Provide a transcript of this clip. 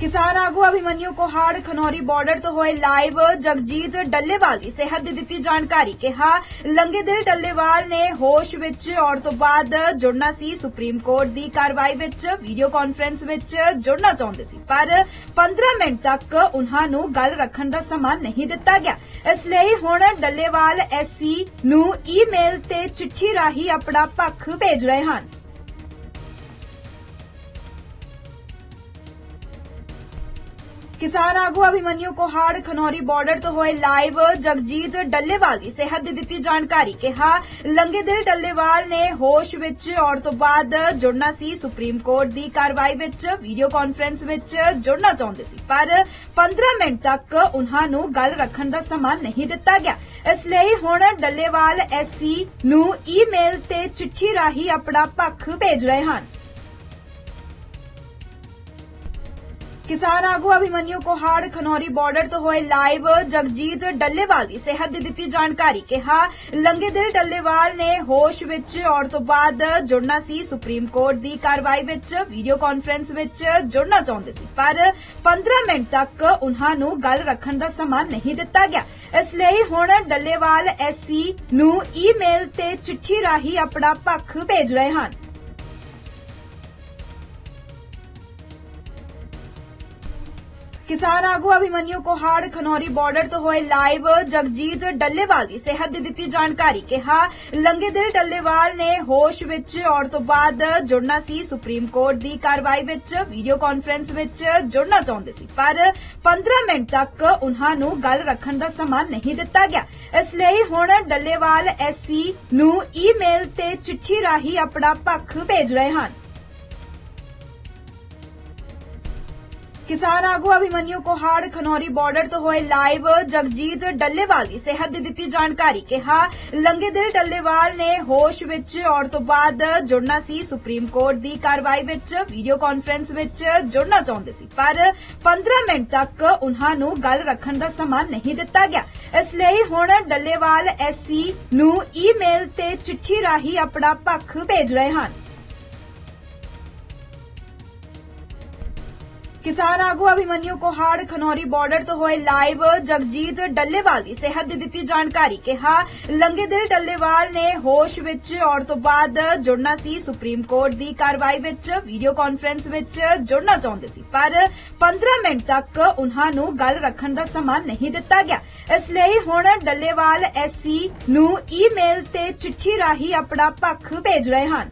ਕਿਸਾਨ ਆਗੂ ਅਭਿਮਨਿਊ ਕੋਹਾੜ ਖਨੌਰੀ ਬਾਰਡਰ ਤੋਂ ਹੋਏ ਲਾਈਵ ਜਗਜੀਤ ਡੱਲੇਵਾਲ ਦੀ ਸਿਹਤ ਦੀ ਦਿੱਤੀ ਜਾਣਕਾਰੀ ਕਿਹਾ ਲੰਗੇ ਦਿਲ ਡੱਲੇਵਾਲ ਨੇ ਹੋਸ਼ ਵਿੱਚ ਆਉਣ ਤੋਂ ਬਾਅਦ ਜੁੜਨਾ ਸੀ ਸੁਪਰੀਮ ਕੋਰਟ ਦੀ ਕਾਰਵਾਈ ਵਿੱਚ ਵੀਡੀਓ ਕਾਨਫਰੰਸ ਵਿੱਚ ਜੁੜਨਾ ਚਾਹੁੰਦੇ ਸੀ, ਪਰ 15 ਮਿੰਟ ਤੱਕ ਉਹਨਾਂ ਨੂੰ ਗੱਲ ਰੱਖਣ ਦਾ ਸਮਾਂ ਨਹੀਂ ਦਿੱਤਾ ਗਿਆ। ਇਸ ਲਈ ਹੁਣ ਡੱਲੇਵਾਲ ਐਸਸੀ ਨੂੰ ਈਮੇਲ ਤੇ ਚਿੱਠੀ ਰਾਹੀਂ ਆਪਣਾ ਪੱਖ ਭੇਜ ਰਹੇ ਹਨ। ਕਿਸਾਨ ਆਗੂ ਅਭਿਮਨਿਊ ਕੋਹਾੜ ਖਨੌਰੀ ਬਾਰਡਰ ਤੋਂ ਹੋਏ ਲਾਈਵ ਜਗਜੀਤ ਡੱਲੇਵਾਲ ਦੀ ਸਿਹਤ ਦੀ ਦਿੱਤੀ ਜਾਣਕਾਰੀ ਕਿਹਾ ਲੰਗੇ ਦਿਲ ਡੱਲੇਵਾਲ ਨੇ ਹੋਸ਼ ਵਿੱਚ ਆਉਣ ਤੋਂ ਬਾਅਦ ਜੁੜਨਾ ਸੀ ਸੁਪਰੀਮ ਕੋਰਟ ਦੀ ਕਾਰਵਾਈ ਵਿੱਚ ਵੀਡੀਓ ਕਾਨਫਰੰਸ ਵਿੱਚ ਜੁੜਨਾ ਚਾਹੁੰਦੇ ਸੀ, ਪਰ 15 ਮਿੰਟ ਤੱਕ ਉਹਨਾਂ ਨੂੰ ਗੱਲ ਰੱਖਣ ਦਾ ਸਮਾਂ ਨਹੀਂ ਦਿੱਤਾ ਗਿਆ। ਇਸ ਲਈ ਹੁਣ ਡੱਲੇਵਾਲ ਐਸਸੀ ਨੂੰ ਈਮੇਲ ਤੇ ਚਿੱਠੀ ਰਾਹੀਂ ਆਪਣਾ ਪੱਖ ਭੇਜ ਰਹੇ ਹਨ। ਕਿਸਾਨ ਆਗੂ ਅਭਿਮਨਿਊ ਕੋਹਾੜ ਖਨੌਰੀ ਬਾਰਡਰ ਤੋਂ ਹੋਏ ਲਾਈਵ ਜਗਜੀਤ ਡੱਲੇਵਾਲ ਦੀ ਸਿਹਤ ਦੀ ਦਿੱਤੀ ਜਾਣਕਾਰੀ ਕਿਹਾ ਲੰਗੇ ਦਿਲ ਡੱਲੇਵਾਲ ਨੇ ਹੋਸ਼ ਵਿੱਚ ਆਉਣ ਤੋਂ ਬਾਅਦ ਜੁੜਨਾ ਸੀ ਸੁਪਰੀਮ ਕੋਰਟ ਦੀ ਕਾਰਵਾਈ ਵਿੱਚ ਵੀਡੀਓ ਕਾਨਫਰੰਸ ਵਿੱਚ ਜੁੜਨਾ ਚਾਹੁੰਦੇ ਸੀ, ਪਰ 15 ਮਿੰਟ ਤੱਕ ਉਹਨਾਂ ਨੂੰ ਗੱਲ ਰੱਖਣ ਦਾ ਸਮਾਂ ਨਹੀਂ ਦਿੱਤਾ ਗਿਆ। ਇਸ ਲਈ ਹੁਣ ਡੱਲੇਵਾਲ ਐਸਸੀ ਨੂੰ ਈਮੇਲ ਤੇ ਚਿੱਠੀ ਰਾਹੀਂ ਆਪਣਾ ਪੱਖ ਭੇਜ ਰਹੇ ਹਨ। ਕਿਸਾਨ ਆਗੂ ਅਭਿਮਨਿਊ ਕੋਹਾੜ ਖਨੌਰੀ ਬਾਰਡਰ ਤੋਂ ਹੋਏ ਲਾਈਵ ਜਗਜੀਤ ਡੱਲੇਵਾਲ ਦੀ ਸਿਹਤ ਦੀ ਦਿੱਤੀ ਜਾਣਕਾਰੀ ਕਿਹਾ ਲੰਗੇ ਦਿਲ ਡੱਲੇਵਾਲ ਨੇ ਹੋਸ਼ ਵਿੱਚ ਆਉਣ ਤੋਂ ਬਾਅਦ ਜੁੜਨਾ ਸੀ ਸੁਪਰੀਮ ਕੋਰਟ ਦੀ ਕਾਰਵਾਈ ਵਿੱਚ ਵੀਡੀਓ ਕਾਨਫਰੰਸ ਵਿੱਚ ਜੁੜਨਾ ਚਾਹੁੰਦੇ ਸੀ, ਪਰ 15 ਮਿੰਟ ਤੱਕ ਉਹਨਾਂ ਨੂੰ ਗੱਲ ਰੱਖਣ ਦਾ ਸਮਾਂ ਨਹੀਂ ਦਿੱਤਾ ਗਿਆ। ਇਸ ਲਈ ਹੁਣ ਡੱਲੇਵਾਲ ਐਸਸੀ ਨੂੰ ਈਮੇਲ ਤੇ ਚਿੱਠੀ ਰਾਹੀਂ ਆਪਣਾ ਪੱਖ ਭੇਜ ਰਹੇ ਹਨ। ਕਿਸਾਨ ਆਗੂ ਅਭਿਮਨਿਊ ਕੋਹਾੜ ਖਨੌਰੀ ਬਾਰਡਰ ਤੋਂ ਹੋਏ ਲਾਈਵ ਜਗਜੀਤ ਡੱਲੇਵਾਲ ਦੀ ਸਿਹਤ ਦੀ ਦਿੱਤੀ ਜਾਣਕਾਰੀ ਕਿਹਾ ਲੰਗੇ ਦਿਲ ਡੱਲੇਵਾਲ ਨੇ ਹੋਸ਼ ਵਿੱਚ ਆਉਣ ਤੋਂ ਬਾਅਦ ਜੁੜਨਾ ਸੀ ਸੁਪਰੀਮ ਕੋਰਟ ਦੀ ਕਾਰਵਾਈ ਵਿੱਚ ਵੀਡੀਓ ਕਾਨਫਰੰਸ ਵਿੱਚ ਜੁੜਨਾ ਚਾਹੁੰਦੇ ਸੀ, ਪਰ 15 ਮਿੰਟ ਤੱਕ ਉਹਨਾਂ ਨੂੰ ਗੱਲ ਰੱਖਣ ਦਾ ਸਮਾਂ ਨਹੀਂ ਦਿੱਤਾ ਗਿਆ। ਇਸ ਲਈ ਹੁਣ ਡੱਲੇਵਾਲ ਐਸਸੀ ਨੂੰ ਈਮੇਲ ਤੇ ਚਿੱਠੀ ਰਾਹੀਂ ਆਪਣਾ ਪੱਖ ਭੇਜ ਰਹੇ ਹਨ। ਕਿਸਾਨ ਆਗੂ ਅਭਿਮਨਿਊ ਕੋਹਾੜ ਖਨੌਰੀ ਬਾਰਡਰ ਤੋਂ ਹੋਏ ਲਾਈਵ ਜਗਜੀਤ ਡੱਲੇਵਾਲ ਦੀ ਸਿਹਤ ਦੀ ਦਿੱਤੀ ਜਾਣਕਾਰੀ ਕਿਹਾ, ਲੰਗੇ ਦਿਲ ਡੱਲੇਵਾਲ ਨੇ ਹੋਸ਼ ਵਿੱਚ ਆਉਣ ਤੋਂ ਬਾਅਦ ਜੁੜਨਾ ਸੀ ਸੁਪਰੀਮ ਕੋਰਟ ਦੀ ਕਾਰਵਾਈ ਵਿੱਚ ਵੀਡੀਓ ਕਾਨਫਰੰਸ ਵਿੱਚ ਜੁੜਨਾ ਚਾਹੁੰਦੇ ਸੀ, ਪਰ 15 ਮਿੰਟ ਤੱਕ ਉਹਨਾਂ ਨੂੰ ਗੱਲ ਰੱਖਣ ਦਾ ਸਮਾਂ ਨਹੀਂ ਦਿੱਤਾ ਗਿਆ। ਇਸ ਲਈ ਹੁਣ ਡੱਲੇਵਾਲ ਐਸਸੀ ਤੋਂ ਬਾਅਦ ਜੁੜਨਾ ਸੀ ਸੁਪਰੀਮ ਕੋਰਟ ਦੀ ਕਾਰਵਾਈ ਵਿੱਚ ਵੀਡੀਓ ਕਾਨਫਰੰਸ ਵਿੱਚ ਜੁੜਨਾ ਚਾਹੁੰਦੇ ਸੀ ਪਰ 15 ਮਿੰਟ ਤੱਕ ਉਹਨਾਂ ਨੂੰ ਗੱਲ ਰੱਖਣ ਦਾ ਸਮਾਂ ਨਹੀਂ ਦਿੱਤਾ ਗਿਆ ਇਸ ਲਈ ਹੁਣ ਡੱਲੇਵਾਲ ਐਸਸੀ ਨੂੰ ਈਮੇਲ ਤੇ ਚਿੱਠੀ ਰਾਹੀਂ ਆਪਣਾ ਪੱਖ ਭੇਜ ਰਹੇ ਹਨ।